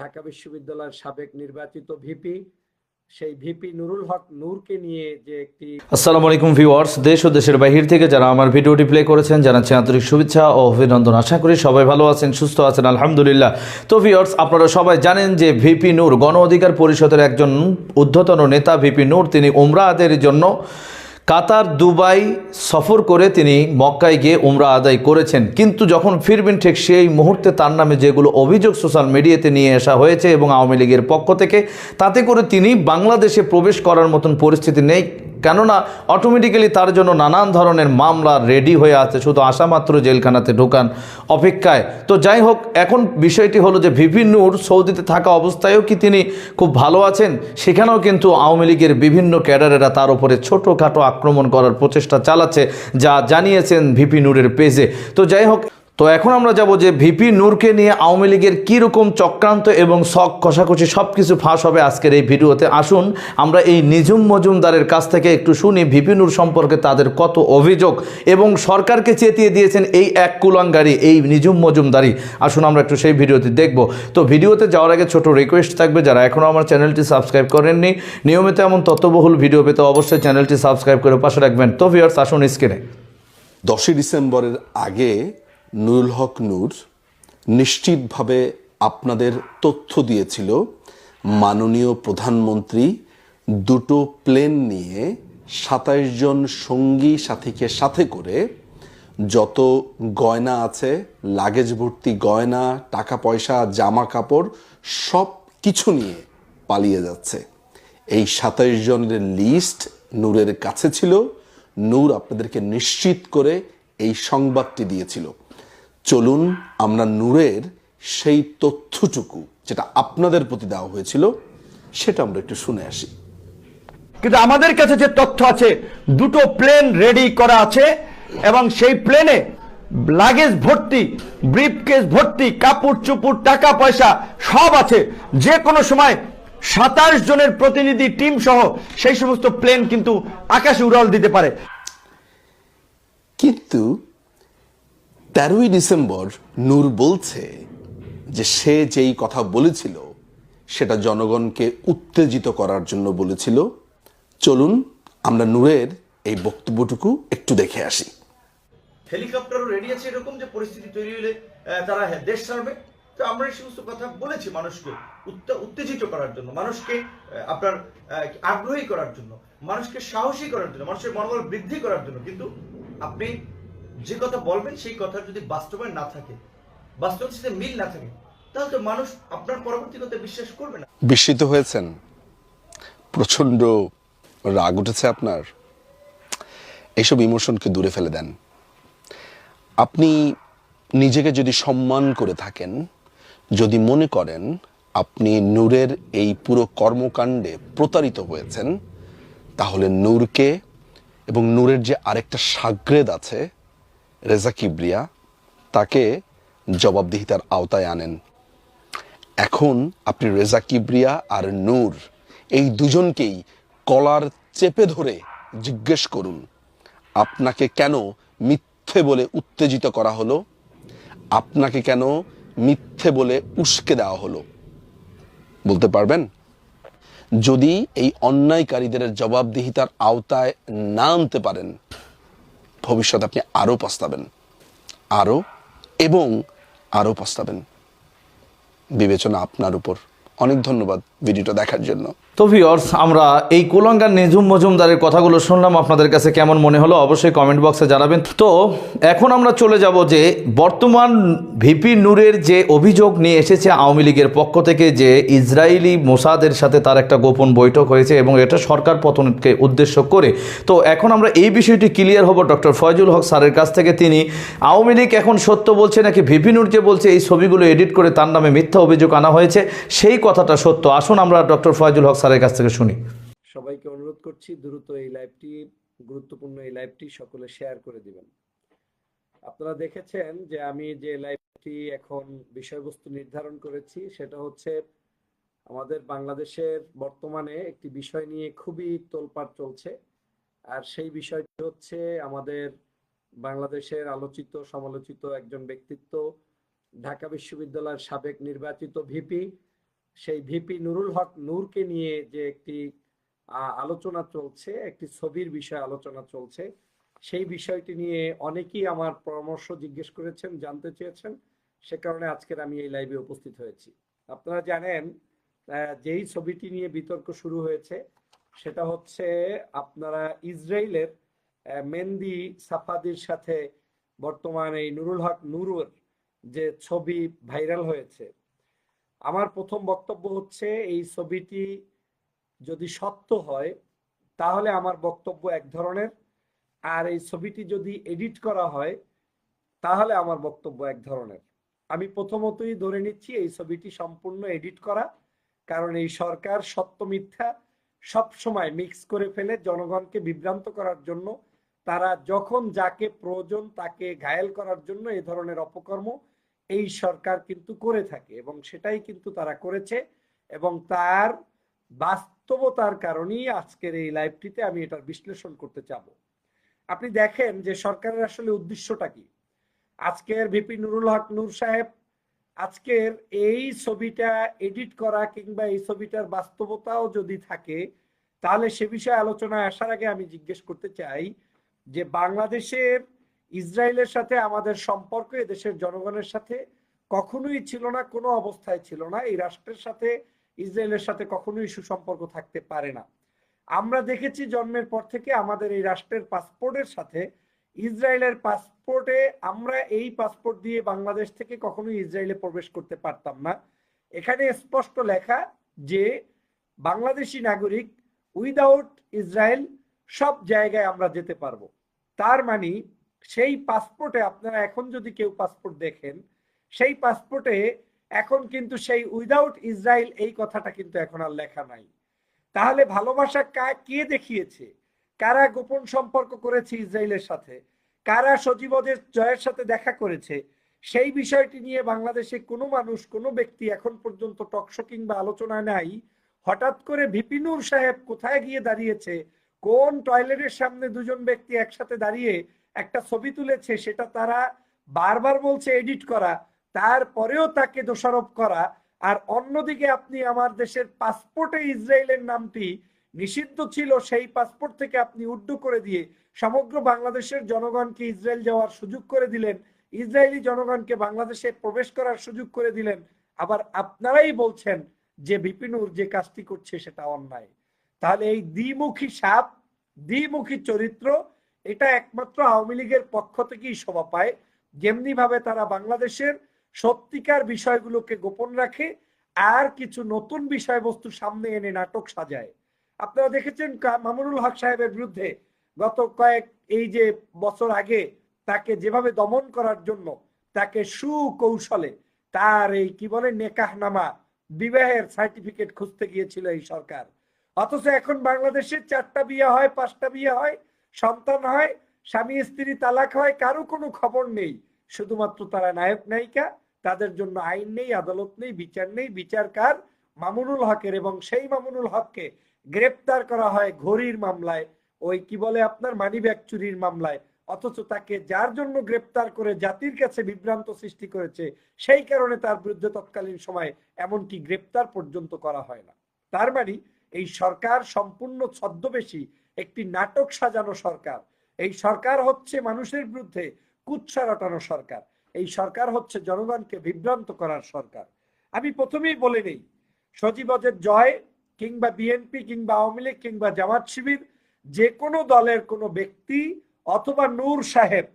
ঢাকা বিশ্ববিদ্যালয়ের সাবেক নির্বাচিত ভিপি, সেই ভিপি নুরুল হক নূরকে নিয়ে যে একটি আসসালামু আলাইকুম ভিউয়ার্স, দেশ ও দেশের বাহির থেকে যারা আমার ভিডিওটি প্লে করেছেন, জানাচ্ছি আন্তরিক শুভেচ্ছা ও অভিনন্দন। আশা করি সবাই ভালো আছেন, সুস্থ আছেন, আলহামদুলিল্লাহ। তো ভিউয়ার্স, আপনারা সবাই জানেন যে ভিপি নূর গণ অধিকার পরিষদের একজন ঊর্ধ্বতন নেতা ভিপি নূর, তিনি উমরা আদায়ের জন্য কাতার, দুবাই সফর করে তিনি মক্কায় গিয়ে উমরা আদায় করেছেন। কিন্তু যখন ফিরবেন ঠিক সেই মুহূর্তে তার নামে যেগুলো অভিযোগ সোশ্যাল মিডিয়াতে নিয়ে আসা হয়েছে এবং আওয়ামী লীগের পক্ষ থেকে, তাতে করে তিনি বাংলাদেশে প্রবেশ করার মতন পরিস্থিতি নেই। কেননা অটোমেটিক্যালি তার জন্য নানান ধরনের মামলা রেডি হয়ে আছে। শুধু আসামাত্র জেলখানাতে ঢোকান অপেক্ষায়। তো যাই হোক, এখন বিষয়টি হলো যে ভিপি সৌদিতে থাকা অবস্থায়ও কি তিনি খুব ভালো আছেন? সেখানেও কিন্তু আওয়ামী লীগের বিভিন্ন ক্যাডারেরা তার উপরে ছোটোখাটো আক্রমণ করার প্রচেষ্টা চালাচ্ছে, যা জানিয়েছেন ভিপি নূরের পেজে। তো যাই হোক তো এখন আমরা যাব যে ভিপি নূরকে নিয়ে আওয়ামী লীগের কীরকম চক্রান্ত এবং শখ কষাকষি সব কিছু ফাঁস হবে আজকের এই ভিডিওতে। আসুন, আমরা এই নিজুম মজুমদারের কাছ থেকে একটু শুনি ভিপি নূর সম্পর্কে তাদের কত অভিযোগ এবং সরকারকে চেতিয়ে দিয়েছেন এই এক কুলাঙ্গারি, এই নিজুম মজুমদারি। আসুন, আমরা একটু সেই ভিডিওটি দেখব। তো ভিডিওতে যাওয়ার আগে ছোট রিকোয়েস্ট থাকবে, যারা এখনও আমার চ্যানেলটি সাবস্ক্রাইব করেননি, নিয়মিত এমন তথ্যবহুল ভিডিও পেতে অবশ্যই চ্যানেলটি সাবস্ক্রাইব করে পাশে রাখবেন। তো ভিউয়ার্স আসুন স্ক্রিনে দশই ডিসেম্বরের আগে নুরুল হক নূর নিশ্চিতভাবে আপনাদের তথ্য দিয়েছিল। মাননীয় প্রধানমন্ত্রী দুটো প্লেন নিয়ে সাতাইশ জন সঙ্গী সাথীকে সাথে করে যত গয়না আছে, লাগেজ ভর্তি গয়না, টাকা পয়সা, জামা কাপড়, সব কিছু নিয়ে পালিয়ে যাচ্ছে। এই সাতাইশ জনের লিস্ট নূরের কাছে ছিল। নূর আপনাদেরকে নিশ্চিত করে এই সংবাদটি দিয়েছিল। চলুন আমরা নূরের সেই তথ্যটুকু যেটা আপনাদের প্রতি দেওয়া হয়েছিল সেটা আমরা একটু শুনে আসি। কিন্তু আমাদের কাছে যে তথ্য আছে দুটো প্লেন রেডি করা আছে এবং সেই প্লেনে লাগেজ ভর্তি ব্রিফকেস ভর্তি কাপড় চুপুর টাকা পয়সা সব আছে। যে কোনো সময় সাতাশ জনের প্রতিনিধি টিম সহ সেই সমস্ত প্লেন কিন্তু আকাশে উড়াল দিতে পারে। কিন্তু তেরোই ডিসেম্বর নূর বলছে যে সে যেই কথা বলেছিল সেটা জনগণকে উত্তেজিত করার জন্য বলেছিল। চলুন আমরা নূরের এই বক্তব্যটুকু একটু দেখে আসি। হেলিকপ্টারও রেডি আছে এরকম যে পরিস্থিতি তৈরি হলে তারা হ্যাঁ, দেশ ছাড়বে। তো আমরা এই সমস্ত কথা বলেছি মানুষকে উত্তে- উত্তেজিত করার জন্য মানুষকে আপনার আগ্রহী করার জন্য মানুষকে সাহসী করার জন্য মানুষের মনোবল বৃদ্ধি করার জন্য। কিন্তু আপনি যে কথা বলবেন, সেই কথা যদি বাস্তবায়ন না থাকে, বাস্তবের সাথে মিল না থাকে, তাহলে তো মানুষ আপনার পরবর্তী কথা বিশ্বাস করবে না। বিস্মিত হয়েছেন। প্রচণ্ড রাগ উঠেছে আপনার। এইসব ইমোশনকে দূরে ফেলে দেন। আপনি নিজেকে যদি সম্মান করে থাকেন, যদি মনে করেন আপনি নূরের এই পুরো কর্মকাণ্ডে প্রতারিত হয়েছেন, তাহলে নূরকে এবং নূরের যে আরেকটা সাগ্রেদ আছে রেজা কিবরিয়া তাকে জবাবদিহিতার আওতায় আনেন। এখন আপনি রেজা কিবরিয়া আর নূর এই দুজনকেই কলার চেপে ধরে জিজ্ঞেস করুন, আপনাকে কেন মিথ্যে বলে উত্তেজিত করা হলো? আপনাকে কেন মিথ্যে বলে উস্কে দেওয়া হলো? বলতে পারবেন? যদি এই অন্যায়কারীদের জবাবদিহিতার আওতায় না আনতে পারেন ভবিষ্যতে আপনি আরও পস্তাবেন। আরও এবং আরও পস্তাবেন। বিবেচনা আপনার উপর। অনেক ধন্যবাদ। ভিডিওটা দেখার জন্য। তো ভিওর্স আমরা এই কুলঙ্গার নিজুম মজুমদারের কথাগুলো শুনলাম, আপনাদের কাছে কেমন মনে হলো অবশ্যই কমেন্ট বক্সে জানাবেন। তো এখন আমরা চলে যাব যে বর্তমান ভিপি নূরের যে অভিযোগ নিয়ে এসেছে আওয়ামী লীগের পক্ষ থেকে যে ইসরায়েলি মোসাদের সাথে তার একটা গোপন বৈঠক হয়েছে এবং এটা সরকার পতনকে উদ্দেশ্য করে। তো এখন আমরা এই বিষয়টি ক্লিয়ার হব ডক্টর ফয়জুল হক স্যারের কাছ থেকে। তিনি আওয়ামী লীগ এখন সত্য বলছে নাকি ভিপি নূর যে বলছে এই ছবিগুলো এডিট করে তার নামে মিথ্যা অভিযোগ আনা হয়েছে? সেই কথাটা সত্য। আসুন আমরা ডক্টর ফয়জুল হক স্যারের কাছ থেকে শুনি। সবাইকে অনুরোধ করছি, দ্রুত এই লাইভটি, গুরুত্বপূর্ণ এই লাইভটি সকলে শেয়ার করে দিবেন। আপনারা দেখেছেন যে আমি যে লাইভটি এখন বিষয়বস্তু নির্ধারণ করেছি, সেটা হচ্ছে আমাদের বাংলাদেশের বর্তমানে একটি বিষয় নিয়ে খুবই তোলপাড় চলছে, আর সেই বিষয়টি হচ্ছে আমাদের বাংলাদেশের আলোচিত, সমালোচিত একজন ব্যক্তিত্ব, ঢাকা বিশ্ববিদ্যালয়ের সাবেক নির্বাচিত ভিপি সেই ভিপি নুরুল হক নূরকে নিয়ে যে একটি আলোচনা চলছে একটি ছবির বিষয়ে আলোচনা চলছে সেই বিষয়টি নিয়ে অনেকেই আমার পরামর্শ জিজ্ঞেস করেছেন জানতে চেয়েছেন। সে কারণে আজকের আমি এই লাইভে উপস্থিত হয়েছি। আপনারা জানেন যেই ছবিটি নিয়ে বিতর্ক শুরু হয়েছে সেটা হচ্ছে আপনারা ইসরায়েলের আহ, মেহেন্দি সাফাদির সাথে বর্তমানে এই নুরুল হক নুরুর যে ছবি ভাইরাল হয়েছে আমার প্রথম বক্তব্য হচ্ছে, এই ছবিটি যদি সত্য হয়, তাহলে আমার বক্তব্য এক ধরনের। আর এই ছবিটি যদি এডিট করা হয়, তাহলে আমার বক্তব্য এক ধরনের। আমি প্রথমতই ধরে নিচ্ছি, এই ছবিটি সম্পূর্ণ এডিট করা, কারণ এই সরকার সত্য মিথ্যা সব সময় মিক্স করে ফেলে জনগণকে বিভ্রান্ত করার জন্য। তারা যখন যাকে প্রয়োজন তাকে ঘায়েল করার জন্য এ ধরনের অপকর্ম এই সরকার কিন্তু করে থাকে এবং সেটাই কিন্তু তারা করেছে এবং তার বাস্তবতার কারণেই আজকের এই লাইভটিতে আমি এটার বিশ্লেষণ করতে চাবো। আপনি দেখেন যে সরকারের আসলে উদ্দেশ্যটা কি? আজকের ভিপি নুরুল হক নূর সাহেব আজকের এই ছবিটা এডিট করা কিংবা এই ছবিটার বাস্তবতাও যদি থাকে, তাহলে সে বিষয়ে আলোচনায় আসার আগে আমি জিজ্ঞেস করতে চাই যে বাংলাদেশের ইসরায়েলের সাথে, আমাদের সম্পর্ক দেশের জনগণের সাথে কখনোই ছিল না, কোনো অবস্থায় ছিল না। এই রাষ্ট্রের সাথে, ইসরায়েলের সাথে কখনোই সুসম্পর্ক থাকতে পারে না। আমরা দেখেছি জন্মের পর থেকে আমাদের এই রাষ্ট্রের পাসপোর্টের সাথে, ইসরায়েলের পাসপোর্টে আমরা এই পাসপোর্ট দিয়ে বাংলাদেশ থেকে কখনোই ইসরায়েলে প্রবেশ করতে পারতাম না। এখানে স্পষ্ট লেখা যে, বাংলাদেশি নাগরিক উইদাউট ইসরায়েল সব জায়গায় আমরা যেতে পারব। তার মানে সেই পাসপোর্টে আপনারা এখন যদি কেউ পাসপোর্ট দেখেন, সেই পাসপোর্টে এখন কিন্তু সেই উইদাউট ইসরায়েল এই কথাটা কিন্তু এখন আর লেখা নাই। তাহলে ভালোবাসা কা- দেখিয়েছে? কারা গোপন সম্পর্ক করেছে ইসরায়েলের সাথে? কারা সজীবদের জয়ের সাথে দেখা করেছে? সেই বিষয়টি নিয়ে বাংলাদেশে কোনো মানুষ, কোনো ব্যক্তি এখন পর্যন্ত টকশো কিংবা আলোচনায় নাই। হঠাৎ করে ভিপিনুর সাহেব কোথায় গিয়ে দাঁড়িয়েছে? কোন টয়লেটের সামনে দুজন ব্যক্তি একসাথে দাঁড়িয়ে একটা ছবি তুলেছে, সেটা তারা বারবার বলছে এডিট করা, তারপরেও তাকে দোষারোপ করা, আর অন্যদিকে আপনি আমার দেশের পাসপোর্টে ইসরায়েলের নামটি নিষিদ্ধ ছিল, সেই পাসপোর্ট থেকে আপনি উড্ডু করে দিয়ে সমগ্র বাংলাদেশের জনগণকে ইসরায়েল যাওয়ার সুযোগ করে দিলেন। ইসরায়েলি জনগণকে বাংলাদেশে প্রবেশ করার সুযোগ করে দিলেন। আবার আপনারাই বলছেন যে বিপিনুর যে কাজটি করছে সেটা অন্যায়। তাহলে এই দ্বিমুখী সাপ, দ্বিমুখী চরিত্র এটা একমাত্র আওয়ামী লীগের পক্ষ থেকেই শোভা পায়। যেমনি ভাবে তারা বাংলাদেশের সত্যিকার বিষয়গুলোকে গোপন রাখে, আর কিছু নতুন বিষয়বস্তু সামনে এনে নাটক সাজায়। আপনারা দেখেছেন মামুনুল হক সাহেবের বিরুদ্ধে গত কয়েক, এই যে বছর আগে তাকে যেভাবে দমন করার জন্য তাকে সুকৌশলে তার এই কি বলে, নেকাহনামা, বিবাহের সার্টিফিকেট খুঁজতে গিয়েছিল এই সরকার। অথচ এখন বাংলাদেশে চারটা বিয়ে হয়, পাঁচটা বিয়ে হয় সন্তান হয়, স্বামী, স্ত্রী তালাক হয়, কারও কোনো খবর নেই। শুধুমাত্র তারা নায়ক, নায়িকা, তাদের জন্য আইন নেই, আদালত নেই, বিচার নেই, বিচার কার? মামুনুল হকের এবং সেই মামুনুল হককে গ্রেপ্তার করা হয় ঘড়ির মামলায়। ওই কি বলে আপনার? মানি ব্যাগ চুরির মামলায়। অথচ তাকে যার জন্য গ্রেপ্তার করে জাতির কাছে বিভ্রান্ত সৃষ্টি করেছে, সেই কারণে তার বিরুদ্ধে তৎকালীন সময় এমনকি গ্রেপ্তার পর্যন্ত করা হয় না। তার মানে এই সরকার সম্পূর্ণ ছদ্মবেশী একটি নাটক সাজানো সরকার। এই সরকার হচ্ছে মানুষের বিরুদ্ধে কুৎসা রটানো সরকার। এই সরকার হচ্ছে জনগণকে বিভ্রান্ত করার সরকার। আমি প্রথমেই বলে নেই সজীবদের জয় কিংবা বিএনপি কিংবা আওয়ামী লীগ কিংবা জামাত শিবির যে কোনো দলের কোনো ব্যক্তি অথবা নূর সাহেব,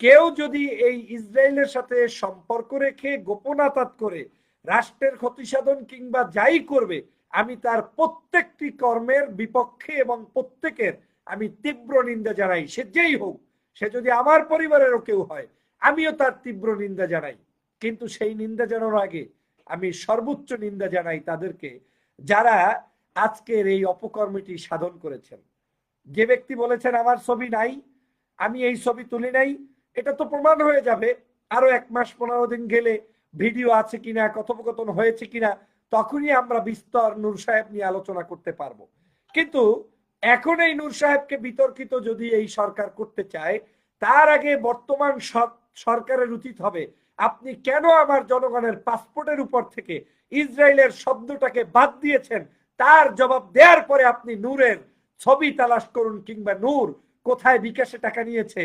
কেউ যদি এই ইসরায়েলের সাথে সম্পর্ক রেখে গোপনাতাত করে, রাষ্ট্রের ক্ষতি সাধন কিংবা যাই করবে আমি তার প্রত্যেকটি কর্মের বিপক্ষে এবং প্রত্যেকের আমি তীব্র নিন্দা জানাই। সে যেই হোক, সে যদি আমার পরিবারেরও কেউ হয়, আমিও তার তীব্র নিন্দা জানাই। কিন্তু সেই নিন্দা জানানোর আগে আমি সর্বোচ্চ নিন্দা জানাই তাদেরকে, যারা আজকের এই অপকর্মটি সাধন করেছেন। যে ব্যক্তি বলেছেন, আমার ছবি নাই, আমি এই ছবি তুলি নাই, এটা তো প্রমাণ হয়ে যাবে। আরও এক মাস পনেরো দিন গেলে ভিডিও আছে কিনা, কথোপকথন হয়েছে কিনা তখনই আমরা বিস্তর নূর সাহেব নিয়ে আলোচনা করতে পারব। কিন্তু এখন এই নূর সাহেবকে বিতর্কিত যদি এই সরকার করতে চায়, তার আগে বর্তমান সরকারের উচিত হবে, আপনি কেন আমার জনগণের পাসপোর্টের উপর থেকে ইসরায়েলের শব্দটাকে বাদ দিয়েছেন? তার জবাব দেওয়ার পরে আপনি নূরের ছবি তালাশ করুন কিংবা নূর কোথায় বিকাশে টাকা নিয়েছে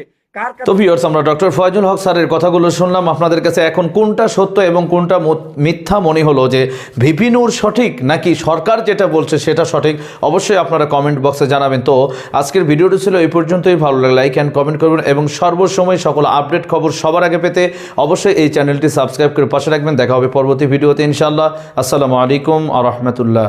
তো ভিউয়ার্স আমরা ডক্টর ফয়জুল হক স্যারের কথাগুলো শুনলাম। আপনাদের কাছে এখন কোনটা সত্য এবং কোনটা মিথ্যা মনে হলো যে ভিপি নূর সঠিক নাকি সরকার যেটা বলছে সেটা সঠিক? অবশ্যই আপনারা কমেন্ট বক্সে জানাবেন। তো আজকের ভিডিওটি ছিল এই পর্যন্তই। ভালো লাগলে লাইক অ্যান্ড কমেন্ট করবেন এবং সর্বসময় সকল আপডেট খবর সবার আগে পেতে অবশ্যই এই চ্যানেলটি সাবস্ক্রাইব করে পাশে রাখবেন। দেখা হবে পরবর্তী ভিডিওতে ইনশাআল্লাহ। আসসালামু আলাইকুম আ রহমতুল্লাহ।